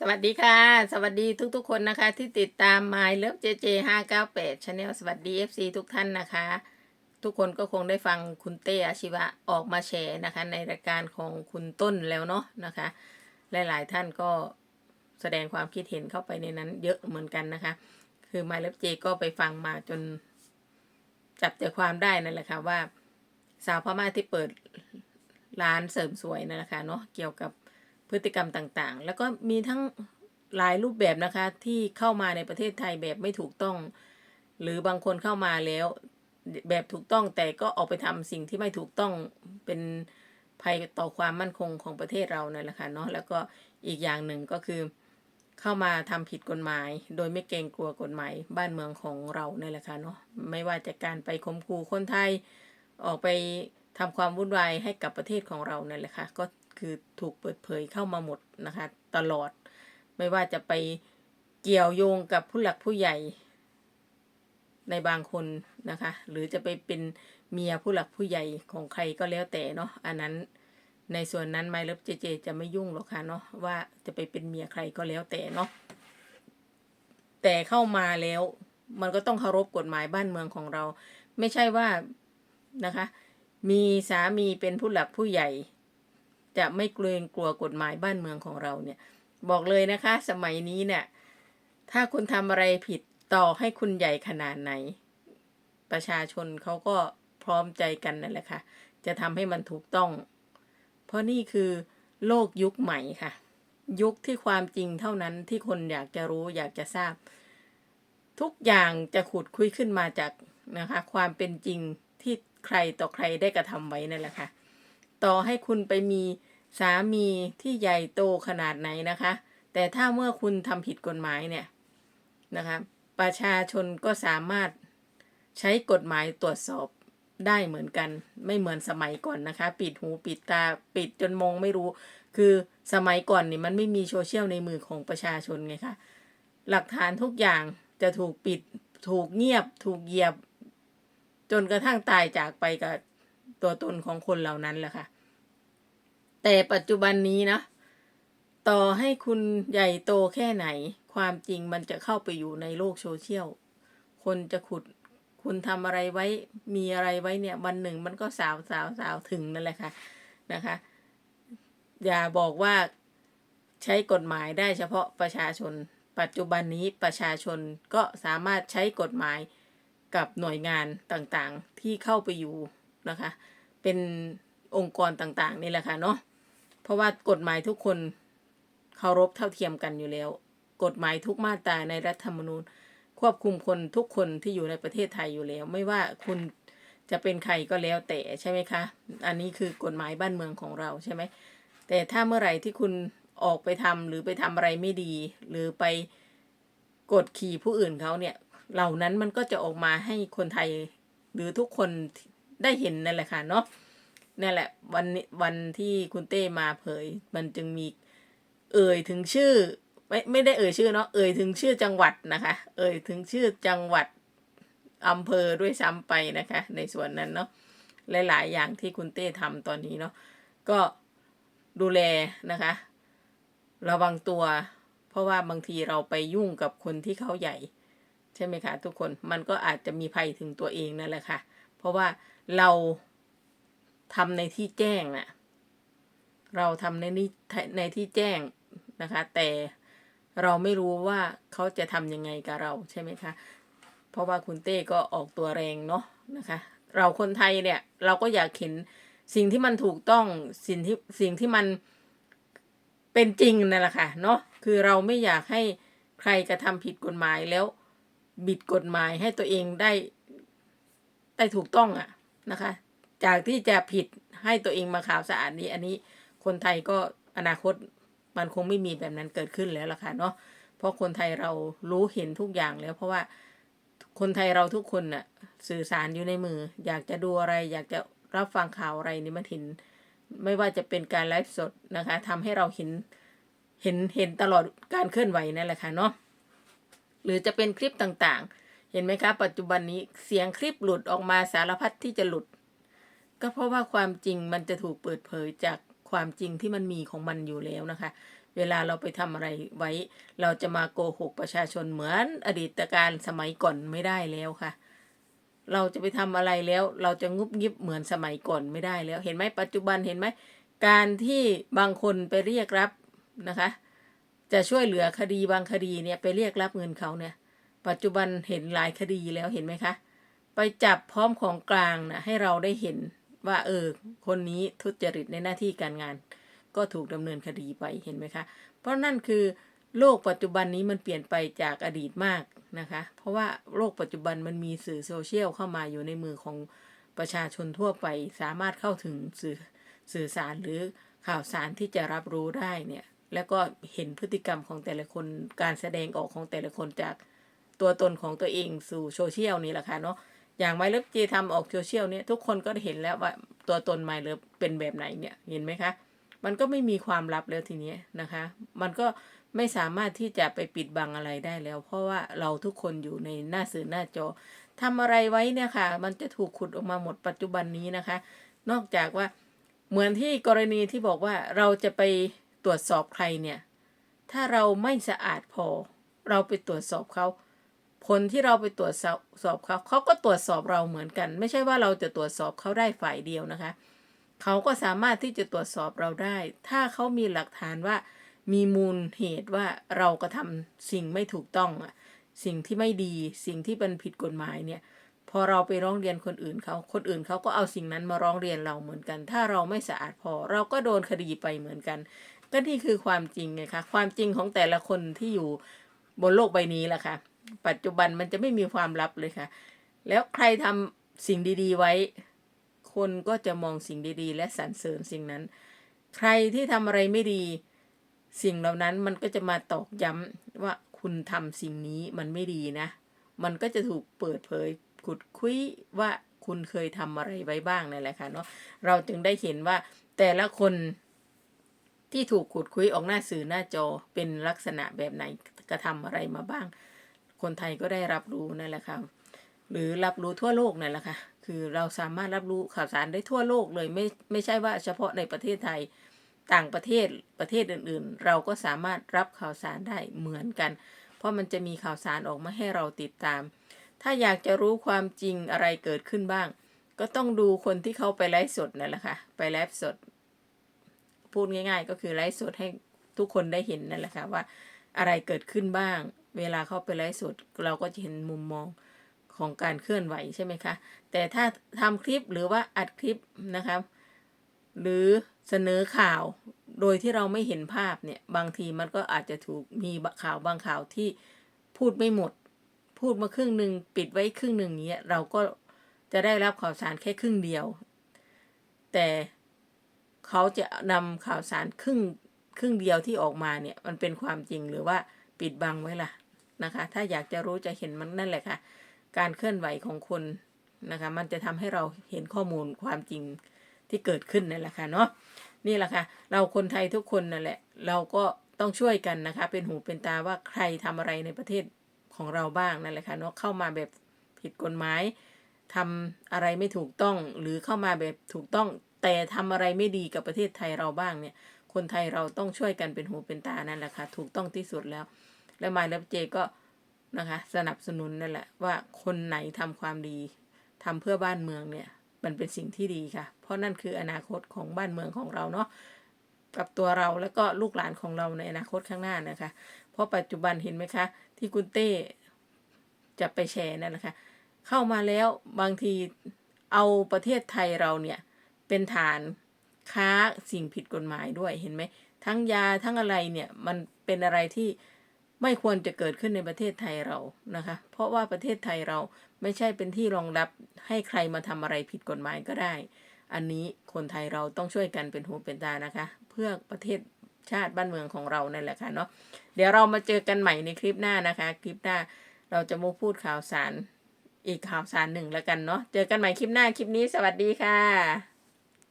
สวัสดีค่ะ สวัสดีทุกๆคนนะคะ ที่ติดตาม My Love JJ 598 Channel สวัสดี FC ทุกท่านนะคะ ทุกคนก็คงได้ฟังคุณเต้อาชีวะออกมาแชร์นะคะ ในรายการของคุณต้นแล้วเนาะนะคะ หลายๆท่านก็แสดงความคิดเห็นเข้าไปในนั้นเยอะเหมือนกันนะคะ คือ My Love J ก็ไปฟังมาจนจับใจความได้นั่นแหละค่ะว่า สาวพม่าที่เปิดร้านเสริมสวยนั่นแหละค่ะเนาะเกี่ยวกับ พฤติกรรมต่างๆ แล้วก็มีทั้งหลายรูปแบบนะคะที่เข้ามาในประเทศไทยแบบไม่ถูกต้อง หรือบางคนเข้ามาแล้วแบบถูกต้องแต่ก็ออกไปทำสิ่งที่ไม่ถูกต้องเป็นภัยต่อความมั่นคงของประเทศเรานั่นแหละค่ะเนาะแล้วก็อีกอย่างหนึ่งก็คือ เข้ามาทำผิดกฎหมาย โดยไม่เกรงกลัวกฎหมายบ้านเมืองของเรานั่นแหละค่ะเนาะไม่ว่าจะการไปข่มขู่คนไทยออกไปทำความวุ่นวายให้กับประเทศของเรานั่นแหละค่ะก็ คือถูกเปิดเผยเข้ามาหมดนะคะ ตลอด ไม่ว่าจะไปเกี่ยวโยงกับผู้หลักผู้ใหญ่ในบางคนนะคะ หรือจะไปเป็นเมียผู้หลักผู้ใหญ่ของใครก็แล้วแต่เนาะอันนั้นในส่วนนั้นไมเลิฟเจเจ จะไม่ยุ่งหรอกค่ะเนาะว่าจะไปเป็นเมียใครก็แล้วแต่เนาะแต่เข้ามาแล้วมันก็ต้องเคารพกฎหมายบ้านเมืองของเรา ไม่ใช่ว่านะคะ มีสามีเป็นผู้หลักผู้ใหญ่ จะไม่เกรงกลัวกฎหมายบ้านเมืองของเราเนี่ย บอกเลยนะคะ สมัยนี้เนี่ย ถ้าคุณทำอะไรผิดต่อให้คุณใหญ่ขนาดไหน ประชาชนเขาก็พร้อมใจกันนั่นแหละค่ะ จะทำให้มันถูกต้อง เพราะนี่คือโลกยุคใหม่ค่ะ ยุคที่ความจริงเท่านั้นที่คนอยากจะรู้อยากจะทราบ ทุกอย่างจะขุดคุยขึ้นมาจากนะคะ ความเป็นจริงที่ใครต่อใครได้กระทำไว้นั่นแหละค่ะ ต่อให้คุณไปมีสามีที่ใหญ่โตขนาดไหนนะคะ แต่ถ้าเมื่อคุณทำผิดกฎหมายเนี่ยนะคะประชาชนก็สามารถใช้กฎหมายตรวจสอบได้เหมือนกัน ไม่เหมือนสมัยก่อนนะคะ ปิดหูปิดตาปิดจนมองไม่รู้ คือสมัยก่อนนี่มันไม่มีโซเชียลในมือของประชาชนไงคะหลักฐานทุกอย่างจะถูกปิดถูกเงียบ ถูกเหยียบ จนกระทั่งตายจากไปกับ ตัวตนของคนเหล่านั้นแหละค่ะ แต่ปัจจุบันนี้นะ ต่อให้คุณใหญ่โตแค่ไหน ความจริงมันจะเข้าไปอยู่ในโลกโซเชียล คนจะขุดคุณทำอะไรไว้ มีอะไรไว้เนี่ย วันหนึ่งมันก็สาวสาวสาวถึงนั่นแหละค่ะ นะคะ อย่าบอกว่าใช้กฎหมายได้เฉพาะประชาชน ปัจจุบันนี้ประชาชนก็สามารถใช้กฎหมายกับหน่วยงานต่างๆที่เข้าไปอยู่นะคะ เป็นองค์กรต่างๆ นี่แหละค่ะเนาะเพราะว่ากฎหมายทุกคนเคารพเท่าเทียมกันอยู่แล้ว กฎหมายทุกมาตราในรัฐธรรมนูญ ควบคุมคนทุกคนที่อยู่ในประเทศไทยอยู่แล้ว ไม่ว่าคุณจะเป็นใครก็แล้วแต่ใช่ไหมคะ อันนี้คือกฎหมายบ้านเมืองของเราใช่ไหมแต่ถ้าเมื่อไหร่ที่คุณออกไปทำหรือไปทำอะไรไม่ดี หรือไปกดขี่ผู้อื่นเขาเนี่ย เหล่านั้นมันก็จะออกมาให้คนไทย หรือทุกคน ได้เห็นนั่นแหละค่ะเนาะนั่นแหละวันวันที่คุณเต้มาเผย มันจึงมีเอ่ยถึงชื่อ ไม่ไม่ได้เอ่ยชื่อเนาะเอ่ยถึงชื่อจังหวัดนะคะ เอ่ยถึงชื่อจังหวัดอำเภอด้วยซ้ำไปนะคะ ในส่วนนั้นเนาะหลายๆอย่างที่คุณเต้ทำตอนนี้เนาะก็ดูแลนะคะ ระวังตัว เพราะว่าบางทีเราไปยุ่งกับคนที่เขาใหญ่ ใช่ไหมคะทุกคนมันก็อาจจะมีภัยถึงตัวเองนั่นแหละค่ะ เพราะว่า เราทำในที่แจ้งน่ะเราทำในนี้ในที่แจ้งนะคะ แต่เราไม่รู้ว่าเขาจะทำยังไงกับเราใช่ไหมคะ เพราะว่าคุณเต้ก็ออกตัวแรงเนาะนะคะ เราคนไทยเนี่ย เราก็อยากเห็นสิ่งที่มันถูกต้องสิ่งที่สิ่งที่มันเป็นจริงนั่นแหละค่ะเนาะคือเราไม่อยากให้ใครกระทำผิดกฎหมายแล้วบิดกฎหมายให้ตัวเองได้ได้ถูกต้องอะ นะคะ จากที่จะผิดให้ตัวเองมาขาวสะอาดนี้ อันนี้คนไทยก็อนาคตมันคงไม่มีแบบนั้นเกิดขึ้นแล้วล่ะค่ะเนาะเพราะคนไทยเรารู้เห็นทุกอย่างแล้ว เพราะว่าคนไทยเราทุกคนน่ะสื่อสารอยู่ในมือ อยากจะดูอะไร อยากจะรับฟังข่าวอะไรนี่มันเห็นไม่ว่าจะเป็นการไลฟ์สดนะคะทำให้เราเห็นเห็นเห็นตลอดการเคลื่อนไหวนั่นแหละค่ะเนาะหรือจะเป็นคลิปต่างๆ เห็นไหมคะ ปัจจุบันนี้เสียงคลิปหลุดออกมาสารพัดที่จะหลุด ก็เพราะว่าความจริงมันจะถูกเปิดเผยจากความจริงที่มันมีของมันอยู่แล้วนะคะ เวลาเราไปทำอะไรไว้ เราจะมาโกหกประชาชนเหมือนอดีตการสมัยก่อนไม่ได้แล้วค่ะ เราจะไปทำอะไรแล้ว เราจะงุบงิบเหมือนสมัยก่อนไม่ได้แล้ว เห็นไหมปัจจุบันเห็นไหมการที่บางคนไปเรียกรับนะคะ จะช่วยเหลือคดีบางคดีเนี่ยไปเรียกรับเงินเขาเนี่ย ปัจจุบันเห็นหลายคดีแล้วเห็นไหมคะ ไปจับพร้อมของกลางนะให้เราได้เห็นว่าเออคนนี้ทุจริตในหน้าที่การงาน ก็ถูกดำเนินคดีไปเห็นไหมคะ เพราะนั่นคือโลกปัจจุบันนี้มันเปลี่ยนไปจากอดีตมากนะคะ เพราะว่าโลกปัจจุบันมันมีสื่อโซเชียลเข้ามาอยู่ในมือของประชาชนทั่วไป สามารถเข้าถึงสื่อสื่อสารหรือข่าวสารที่จะรับรู้ได้เนี่ย แล้วก็เห็นพฤติกรรมของแต่ละคนการแสดงออกของแต่ละคนจาก ตัวตนของตัวเองสู่โซเชียลนี่แหละค่ะเนาะอย่างไมเลิฟเจทำออกโซเชียลเนี่ยทุกคนก็เห็นแล้วว่าตัวตนไมเลิฟเป็นแบบไหนเนี่ยเห็นไหมคะ มันก็ไม่มีความลับแล้วทีนี้นะคะ มันก็ไม่สามารถที่จะไปปิดบังอะไรได้แล้ว เพราะว่าเราทุกคนอยู่ในหน้าสื่อหน้าจอทำอะไรไว้เนี่ยค่ะ มันจะถูกขุดออกมาหมดปัจจุบันนี้นะคะ นอกจากว่าเหมือนที่กรณีที่บอกว่าเราจะไปตรวจสอบใครเนี่ย ถ้าเราไม่สะอาดพอ เราไปตรวจสอบเขา ผลที่เราไปตรวจสอบเขาเขาก็ตรวจสอบเราเหมือนกัน ไม่ใช่ว่าเราจะตรวจสอบเขาได้ฝ่ายเดียวนะคะ เขาก็สามารถที่จะตรวจสอบเราได้ ถ้าเขามีหลักฐานว่ามีมูลเหตุว่าเรากระทำสิ่งไม่ถูกต้องอะสิ่งที่ไม่ดีสิ่งที่เป็นผิดกฎหมายเนี่ยพอเราไปร้องเรียนคนอื่นเขาคนอื่นเขาก็เอาสิ่งนั้นมาร้องเรียนเราเหมือนกัน ถ้าเราไม่สะอาดพอ เราก็โดนคดีไปเหมือนกัน ก็นี่คือความจริงไงคะความจริงของแต่ละคนที่อยู่บนโลกใบนี้แหละค่ะ ปัจจุบันมันจะไม่มีความลับเลยค่ะ แล้วใครทำสิ่งดี ๆ ไว้ คนก็จะมองสิ่งดี ๆ และสรรเสริญสิ่งนั้น ใครที่ทำอะไรไม่ดี สิ่งเหล่านั้นมันก็จะมาตอกย้ำว่าคุณทำสิ่งนี้มันไม่ดีนะ มันก็จะถูกเปิดเผยขุดคุยว่าคุณเคยทำอะไรไว้บ้างนั่นแหละค่ะเนาะเราจึงได้เห็นว่าแต่ละคนที่ถูกขุดคุยออกหน้าสื่อหน้าจอเป็นลักษณะแบบไหนกระทำอะไรมาบ้าง คนไทยก็ได้รับรู้นั่นแหละค่ะหรือรับรู้ทั่วโลกนั่นแหละค่ะคือเราสามารถรับรู้ข่าวสารได้ทั่วโลกเลยไม่ไม่ใช่ว่าเฉพาะในประเทศไทยต่างประเทศประเทศอื่นๆ เราก็สามารถรับข่าวสารได้เหมือนกัน เพราะมันจะมีข่าวสารออกมาให้เราติดตาม ถ้าอยากจะรู้ความจริงอะไรเกิดขึ้นบ้าง ก็ต้องดูคนที่เขาไปไลฟ์สดนั่นแหละค่ะไปไลฟ์สด พูดง่าย ๆ ก็คือไลฟ์สดให้ทุกคนได้เห็นนั่นแหละค่ะว่าอะไรเกิดขึ้นบ้าง เวลาเขาไปไลฟ์สดเราก็จะเห็นมุมมองของการเคลื่อนไหวใช่ไหมคะ แต่ถ้าทำคลิปหรือว่าอัดคลิปนะคะหรือเสนอข่าวโดยที่เราไม่เห็นภาพเนี่ยบางทีมันก็อาจจะถูกมีข่าวบางข่าวที่พูดไม่หมด พูดมาครึ่งหนึ่งปิดไว้ครึ่งหนึ่งเนี้ยเราก็จะได้รับข่าวสารแค่ครึ่งเดียว แต่เขาจะนำข่าวสารครึ่งครึ่งเดียวที่ออกมาเนี่ยมันเป็นความจริงหรือว่าปิดบังไว้ล่ะ นะคะ ถ้าอยากจะรู้จะเห็นมันนั่นแหละค่ะ การเคลื่อนไหวของคนนะคะ มันจะทำให้เราเห็นข้อมูลความจริงที่เกิดขึ้นนั่นแหละค่ะเนาะนี่แหละค่ะ เราคนไทยทุกคนนั่นแหละ เราก็ต้องช่วยกันนะคะ เป็นหูเป็นตาว่าใครทำอะไรในประเทศของเราบ้างนั่นแหละค่ะเนาะเข้ามาแบบผิดกฎหมายทำอะไรไม่ถูกต้องหรือเข้ามาแบบถูกต้องแต่ทำอะไรไม่ดีกับประเทศไทยเราบ้างเนี่ย คนไทยเราต้องช่วยกันเป็นหูเป็นตานั่นแหละค่ะ ถูกต้องที่สุดแล้ว และมายเลฟเจก็นะคะสนับสนุนนั่นแหละว่าคนไหนทำความดีทำเพื่อบ้านเมืองเนี่ยมันเป็นสิ่งที่ดีค่ะ เพราะนั่นคืออนาคตของบ้านเมืองของเราเนาะกับตัวเราแล้วก็ลูกหลานของเราในอนาคตข้างหน้านะคะ เพราะปัจจุบันเห็นไหมคะ ที่คุณเต้จะไปแชร์นั่นนะคะเข้ามาแล้วบางทีเอาประเทศไทยเราเนี่ยเป็นฐานค้าสิ่งผิดกฎหมายด้วยเห็นไหมทั้งยาทั้งอะไรเนี่ยมันเป็นอะไรที่ ไม่ควรจะเกิดขึ้นในประเทศไทยเรานะคะ เพราะว่าประเทศไทยเราไม่ใช่เป็นที่รองรับให้ใครมาทำอะไรผิดกฎหมายก็ได้ อันนี้คนไทยเราต้องช่วยกันเป็นหูเป็นตานะคะ เพื่อประเทศชาติบ้านเมืองของเรานั่นแหละค่ะเนาะเดี๋ยวเรามาเจอกันใหม่ในคลิปหน้านะคะ คลิปหน้าเราจะมาพูดข่าวสารอีกข่าวสารหนึ่งแล้วกันเนาะเจอกันใหม่คลิปหน้าคลิปนี้สวัสดีค่ะ